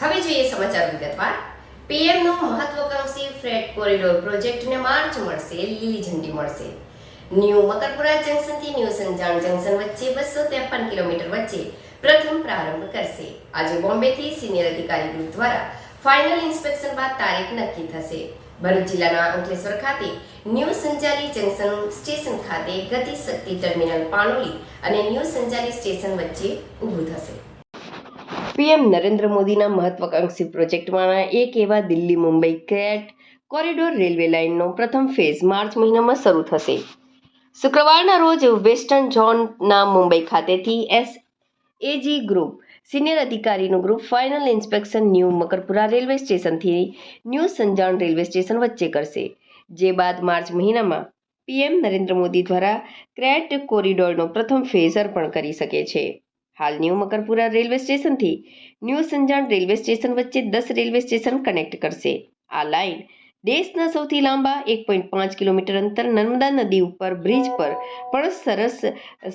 હવે જોઈએ સમાચાર વિગતવાર પીએમનો મહત્વકાંક્ષી ફ્રેટ કોરિડોર પ્રોજેક્ટને માર્ચ મળશે, લીલી ઝંડી મળશે. ન્યૂ મકરપુરા જંકશનથી ન્યૂ સંજાણ જંકશન વચ્ચે બસો ત્રેપન કિલોમીટર વચ્ચે પ્રથમ પ્રારંભ કરશે. આજે બોમ્બેથી સિનિયર અધિકારી ગ્રુપ દ્વારા ફાઇનલ ઇન્સ્પેક્શન બાદ તારીખ નક્કી થશે. ભરૂચ જિલ્લાના અંકલેશ્વર ખાતે ન્યૂ સંજાલી જંકશન સ્ટેશન ખાતે ગતિ શક્તિ ટર્મિનલ પાનોલી અને ન્યૂ સંજાલી સ્ટેશન વચ્ચે ઊભું થશે. પીએમ નરેન્દ્ર મોદીના મહત્વાકાંક્ષી પ્રોજેક્ટમાંના એક એવા Delhi Mumbai freight corridor railway લાઇનનો પ્રથમ ફેઝ માર્ચ મહિનામાં શરૂ થશે. શુક્રવારના રોજ વેસ્ટર્ન ઝોનના મુંબઈ ખાતેથી S AG group, senior અધિકારીનું group, final inspection new Makarpura railway સ્ટેશનથી ન્યૂ સંજાણ રેલવે સ્ટેશન વચ્ચે કરશે. જે બાદ માર્ચ મહિનામાં પીએમ નરેન્દ્ર મોદી દ્વારા ક્રેટ કોરિડોરનો પ્રથમ ફેઝ અર્પણ કરી શકે છે. હાલ ન્યૂ મકરપુરા રેલવે સ્ટેશનથી ન્યૂ સંજાણ રેલવે સ્ટેશન વચ્ચે દસ રેલવે સ્ટેશન કનેક્ટ કરશે. આ લાઇન દેશના સૌથી લાંબા એક પોઈન્ટ પાંચ કિલોમીટર અંતર નર્મદા નદી ઉપર બ્રિજ પર પણ સરસ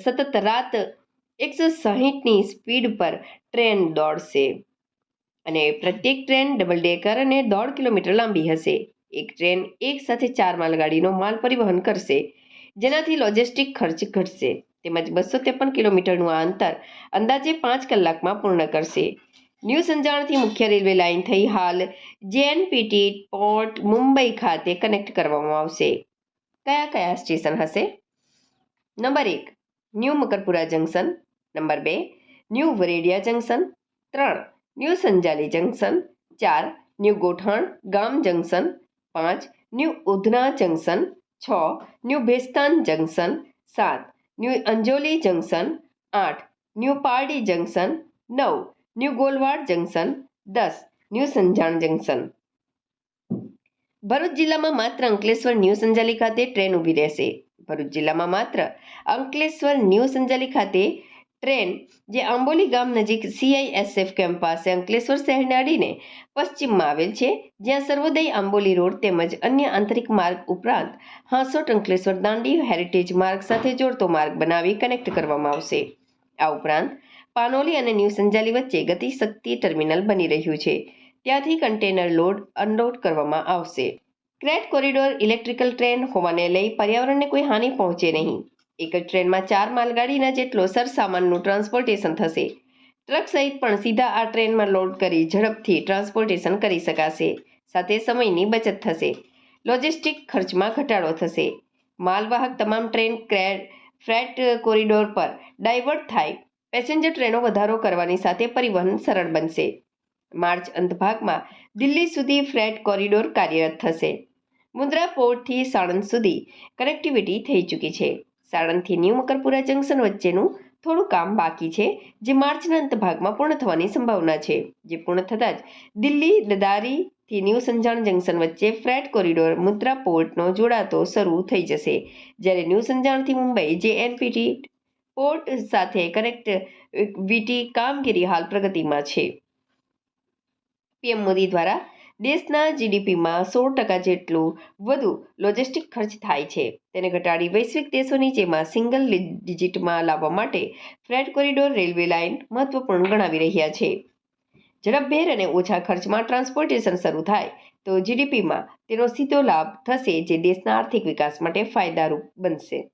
સતત રાત એકસો સાહીઠની સ્પીડ પર ટ્રેન દોડશે. અને પ્રત્યેક ટ્રેન ડબલ ડેકર અને દોઢ કિલોમીટર લાંબી હશે. એક ટ્રેન એક સાથે ચાર માલગાડીનો માલ પરિવહન કરશે. જેનાથી લોજિસ્ટિક ખર્ચ ઘટશે. તેમજ બસો ત્રેપન કિલોમીટરનું આ અંતર અંદાજે પાંચ કલાકમાં પૂર્ણ કરશે. ન્યૂ સંજાણથી મુખ્ય રેલવે લાઇન થઈ હાલ જેએનપીટી પોર્ટ મુંબઈ ખાતે કનેક્ટ કરવામાં આવશે. કયા કયા સ્ટેશન હશે? નંબર એક, ન્યૂ મકરપુરા જંકશન. નંબર બે, ન્યૂ વરેડિયા જંકશન. ત્રણ, ન્યૂ સંજાલી જંકશન. ચાર, ન્યૂ ગોઠાણ ગામ જંકશન. પાંચ, ન્યૂ ઉધના જંકશન. છ, ન્યૂ ભેસ્તાન જંકશન. સાત ન્યૂ અંજોલી જંકશન આઠ, ન્યૂ પારડી જંકશન નવ, ન્યૂ ગોલવાડ જંકશન દસ, ન્યૂ સંજાણ જંકશન. ભરૂચ જિલ્લામાં માત્ર અંકલેશ્વર ન્યૂ સંજાલી ખાતે ટ્રેન ઊભી રહેશે. ભરૂચ જિલ્લામાં માત્ર અંકલેશ્વર ન્યૂ સંજાલી ખાતે ટ્રેન જે આંબોલી ગામ નજીક સીઆઈએસએફ કેમ્પ પાસે અંકલેશ્વર શહેરને અડીને પશ્ચિમમાં આવેલ છે, જ્યાં સર્વોદય આંબોલી રોડ તેમજ અન્ય આંતરિક માર્ગ ઉપરાંત હાંસોટ અંકલેશ્વર દાંડી હેરિટેજ માર્ગ સાથે જોડતો માર્ગ બનાવી કનેક્ટ કરવામાં આવશે. આ ઉપરાંત પાનોલી અને ન્યૂ સંજાલી વચ્ચે ગતિ શક્તિ ટર્મિનલ બની રહ્યું છે. ત્યાંથી કન્ટેનર લોડ અનલોડ કરવામાં આવશે. ક્રેટ કોરિડોર ઇલેક્ટ્રિકલ ટ્રેન હોવાને લઈ પર્યાવરણને કોઈ હાનિ પહોંચે નહીં. એક જ ટ્રેનમાં ચાર માલગાડીના જેટલો સરસામાનનું ટ્રાન્સપોર્ટેશન થશે. ટ્રક સહિત પણ સીધા આ ટ્રેનમાં લોડ કરી ઝડપથી ટ્રાન્સપોર્ટેશન કરી શકાશે. સાથે સમયની બચત થશે. લોજિસ્ટિક ખર્ચમાં ઘટાડો થશે. માલવાહક તમામ ટ્રેન ક્રેડ, ફ્રેટ કોરિડોર પર ડાયવર્ટ થાય. પેસેન્જર ટ્રેનો વધારો કરવાની સાથે પરિવહન સરળ બનશે. માર્ચ અંતભાગમાં દિલ્હી સુધી ફ્રેટ કોરિડોર કાર્યરત થશે. મુન્દ્રા પોર્ટથી સાણંદ સુધી કનેક્ટિવિટી થઈ ચૂકી છે. સાણંદથી ન્યૂ મકરપુરા જંકશન વચ્ચેનું થોડું કામ બાકી છે, જે માર્ચના અંત ભાગમાં પૂર્ણ થવાની સંભાવના છે. જે પૂર્ણ થતાં જ દિલ્હી દદારીથી ન્યૂ સંજાણ જંકશન વચ્ચે ફ્રેટ કોરિડોર મુદ્રા પોર્ટનો જોડાતો શરૂ થઈ જશે. જ્યારે ન્યૂ સંજાણથી મુંબઈ જે એનપીટી પોર્ટ સાથે કનેક્ટિવિટી કામગીરી હાલ પ્રગતિમાં છે. પીએમ મોદી દ્વારા દેશના જીડીપીમાં સોળ ટકા જેટલું વધુ લોજિસ્ટિક ખર્ચ થાય છે. તેને ઘટાડી વૈશ્વિક દેશોની જેમાં સિંગલ ડિજિટમાં લાવવા માટે ફ્રેટ કોરિડોર રેલવે લાઇન મહત્વપૂર્ણ ગણાવી રહ્યા છે. ઝડપભેર અને ઓછા ખર્ચમાં ટ્રાન્સપોર્ટેશન શરૂ થાય તો જીડીપીમાં તેનો સીધો લાભ થશે જે દેશના આર્થિક વિકાસ માટે ફાયદારૂપ બનશે.